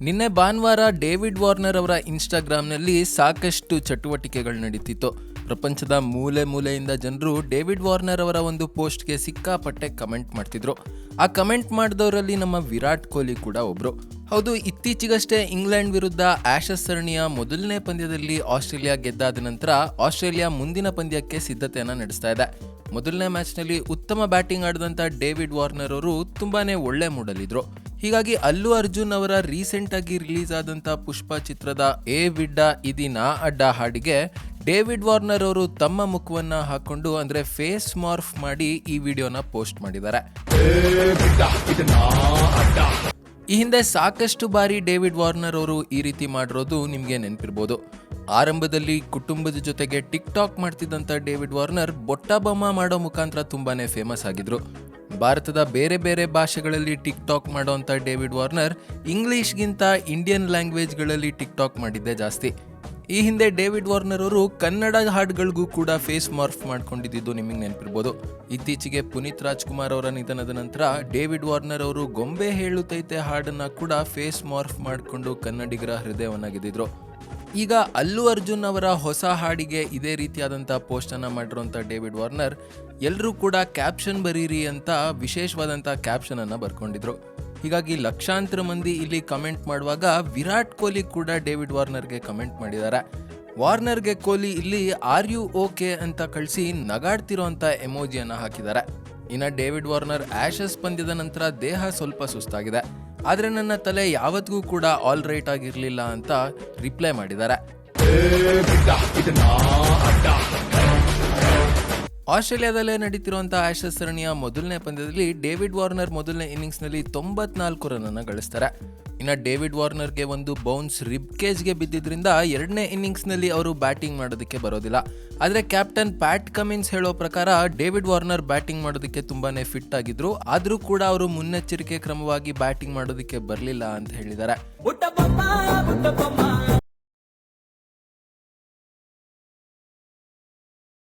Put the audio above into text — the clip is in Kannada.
ನಿನ್ನೆ ಭಾನುವಾರ ಡೇವಿಡ್ ವಾರ್ನರ್ ಅವರ ಇನ್ಸ್ಟಾಗ್ರಾಮ್ನಲ್ಲಿ ಸಾಕಷ್ಟು ಚಟುವಟಿಕೆಗಳು ನಡೀತಿತ್ತು. ಪ್ರಪಂಚದ ಮೂಲೆ ಮೂಲೆಯಿಂದ ಜನರು ಡೇವಿಡ್ ವಾರ್ನರ್ ಅವರ ಒಂದು ಪೋಸ್ಟ್ಗೆ ಸಿಕ್ಕಾಪಟ್ಟೆ ಕಮೆಂಟ್ ಮಾಡ್ತಿದ್ರು. ಆ ಕಮೆಂಟ್ ಮಾಡಿದವರಲ್ಲಿ ನಮ್ಮ ವಿರಾಟ್ ಕೊಹ್ಲಿ ಕೂಡ ಒಬ್ರು. ಹೌದು, ಇತ್ತೀಚೆಗಷ್ಟೇ ಇಂಗ್ಲೆಂಡ್ ವಿರುದ್ಧ ಆಶಸ್ ಸರಣಿಯ ಮೊದಲನೇ ಪಂದ್ಯದಲ್ಲಿ ಆಸ್ಟ್ರೇಲಿಯಾ ಗೆದ್ದಾದ ನಂತರ ಆಸ್ಟ್ರೇಲಿಯಾ ಮುಂದಿನ ಪಂದ್ಯಕ್ಕೆ ಸಿದ್ಧತೆಯನ್ನು ನಡೆಸ್ತಾ ಇದೆ. ಮೊದಲನೇ ಮ್ಯಾಚ್ನಲ್ಲಿ ಉತ್ತಮ ಬ್ಯಾಟಿಂಗ್ ಆಡಿದಂಥ ಡೇವಿಡ್ ವಾರ್ನರ್ ಅವರು ತುಂಬಾ ಒಳ್ಳೆ ಮೂಡಲಿದ್ರು ಹೀಗಾಗಿ ಅಲ್ಲು ಅರ್ಜುನ್ ಅವರ ರೀಸೆಂಟ್ ಆಗಿ ರಿಲೀಸ್ ಆದಂತ ಪುಷ್ಪ ಚಿತ್ರದ ಎ ವಿಡ್ಡ ಇದಿನ ಅಡ್ಡ ಹಾಡಿಗೆ ಡೇವಿಡ್ ವಾರ್ನರ್ ಅವರು ತಮ್ಮ ಮುಖವನ್ನ ಹಾಕೊಂಡು ಅಂದ್ರೆ ಫೇಸ್ ಮಾರ್ಫ್ ಮಾಡಿ ಈ ವಿಡಿಯೋನ ಪೋಸ್ಟ್ ಮಾಡಿದ್ದಾರೆ. ಈ ಹಿಂದೆ ಸಾಕಷ್ಟು ಬಾರಿ ಡೇವಿಡ್ ವಾರ್ನರ್ ಅವರು ಈ ರೀತಿ ಮಾಡಿರೋದು ನಿಮಗೆ ನೆನಪಿರ್ಬೋದು. ಆರಂಭದಲ್ಲಿ ಕುಟುಂಬದ ಜೊತೆಗೆ ಟಿಕ್ ಟಾಕ್ ಮಾಡ್ತಿದ್ದಂಥ ಡೇವಿಡ್ ವಾರ್ನರ್ ಬೊಟ್ಟ ಬೊಮ್ಮ ಮಾಡೋ ಮುಖಾಂತರ ತುಂಬಾನೇ ಫೇಮಸ್ ಆಗಿದ್ರು. ಭಾರತದ ಬೇರೆ ಬೇರೆ ಭಾಷೆಗಳಲ್ಲಿ ಟಿಕ್ ಟಾಕ್ ಮಾಡೋಂಥ ಡೇವಿಡ್ ವಾರ್ನರ್ ಇಂಗ್ಲೀಷ್ಗಿಂತ ಇಂಡಿಯನ್ ಲ್ಯಾಂಗ್ವೇಜ್ಗಳಲ್ಲಿ ಟಿಕ್ ಟಾಕ್ ಮಾಡಿದ್ದೆ ಜಾಸ್ತಿ. ಈ ಹಿಂದೆ ಡೇವಿಡ್ ವಾರ್ನರ್ ಅವರು ಕನ್ನಡ ಹಾಡುಗಳಿಗೂ ಕೂಡ ಫೇಸ್ ಮಾರ್ಫ್ ಮಾಡ್ಕೊಂಡಿದ್ದು ನಿಮಗೆ ನೆನಪಿರ್ಬೋದು. ಇತ್ತೀಚೆಗೆ ಪುನೀತ್ ರಾಜ್ಕುಮಾರ್ ಅವರ ನಿಧನದ ನಂತರ ಡೇವಿಡ್ ವಾರ್ನರ್ ಅವರು ಗೊಂಬೆ ಹೇಳುತ್ತೈತೆ ಹಾಡನ್ನ ಕೂಡ ಫೇಸ್ ಮಾರ್ಫ್ ಮಾಡಿಕೊಂಡು ಕನ್ನಡಿಗರ ಹೃದಯವನ್ನ ಗೆದ್ದಿದ್ರು ಈಗ ಅಲ್ಲು ಅರ್ಜುನ್ ಅವರ ಹೊಸ ಹಾಡಿಗೆ ಇದೇ ರೀತಿಯಾದಂಥ ಪೋಸ್ಟನ್ನು ಮಾಡಿರುವಂಥ ಡೇವಿಡ್ ವಾರ್ನರ್ ಎಲ್ಲರೂ ಕೂಡ ಕ್ಯಾಪ್ಷನ್ ಬರೀರಿ ಅಂತ ವಿಶೇಷವಾದಂಥ ಕ್ಯಾಪ್ಷನನ್ನು ಬರ್ಕೊಂಡಿದ್ರು. ಹೀಗಾಗಿ ಲಕ್ಷಾಂತರ ಮಂದಿ ಇಲ್ಲಿ ಕಮೆಂಟ್ ಮಾಡುವಾಗ ವಿರಾಟ್ ಕೊಹ್ಲಿ ಕೂಡ ಡೇವಿಡ್ ವಾರ್ನರ್ಗೆ ಕಮೆಂಟ್ ಮಾಡಿದ್ದಾರೆ. ವಾರ್ನರ್ಗೆ ಕೊಹ್ಲಿ ಇಲ್ಲಿ ಆರ್ ಯು ಓಕೆ ಅಂತ ಕಳಿಸಿ ನಗಾಡ್ತಿರೋಂಥ ಎಮೋಜಿಯನ್ನು ಹಾಕಿದ್ದಾರೆ. ಇನ್ನು ಡೇವಿಡ್ ವಾರ್ನರ್ ಆ್ಯಷಸ್ ಪಂದ್ಯದ ನಂತರ ದೇಹ ಸ್ವಲ್ಪ ಸುಸ್ತಾಗಿದೆ. ಆದರೆ ನನ್ನ ತಲೆ ಯಾವತ್ತಿಗೂ ಕೂಡ ಆಲ್ ರೈಟ್ ಆಗಿರಲಿಲ್ಲ ಅಂತ ರಿಪ್ಲೈ ಮಾಡಿದ್ದಾರೆ. ಆಸ್ಟ್ರೇಲಿಯಾದಲ್ಲೇ ನಡೀತಿರುವಂತಹ ಆಶಸ್ ಸರಣಿಯ ಮೊದಲನೇ ಪಂದ್ಯದಲ್ಲಿ ಡೇವಿಡ್ ವಾರ್ನರ್ ಮೊದಲನೇ ಇನ್ನಿಂಗ್ಸ್ನಲ್ಲಿ ತೊಂಬತ್ನಾಲ್ಕು ರನ್ ಗಳಿಸ್ತಾರೆ. ಇನ್ನು ಡೇವಿಡ್ ವಾರ್ನರ್ಗೆ ಒಂದು ಬೌನ್ಸ್ ರಿಬ್ ಕೇಜ್ಗೆ ಬಿದ್ದಿದ್ರಿಂದ ಎರಡನೇ ಇನ್ನಿಂಗ್ಸ್ನಲ್ಲಿ ಅವರು ಬ್ಯಾಟಿಂಗ್ ಮಾಡೋದಕ್ಕೆ ಬರೋದಿಲ್ಲ. ಆದರೆ ಕ್ಯಾಪ್ಟನ್ ಪ್ಯಾಟ್ ಕಮಿನ್ಸ್ ಹೇಳೋ ಪ್ರಕಾರ ಡೇವಿಡ್ ವಾರ್ನರ್ ಬ್ಯಾಟಿಂಗ್ ಮಾಡೋದಕ್ಕೆ ತುಂಬಾನೇ ಫಿಟ್ ಆಗಿದ್ರು. ಆದರೂ ಕೂಡ ಅವರು ಮುನ್ನೆಚ್ಚರಿಕೆ ಕ್ರಮವಾಗಿ ಬ್ಯಾಟಿಂಗ್ ಮಾಡೋದಕ್ಕೆ ಬರಲಿಲ್ಲ ಅಂತ ಹೇಳಿದ್ದಾರೆ.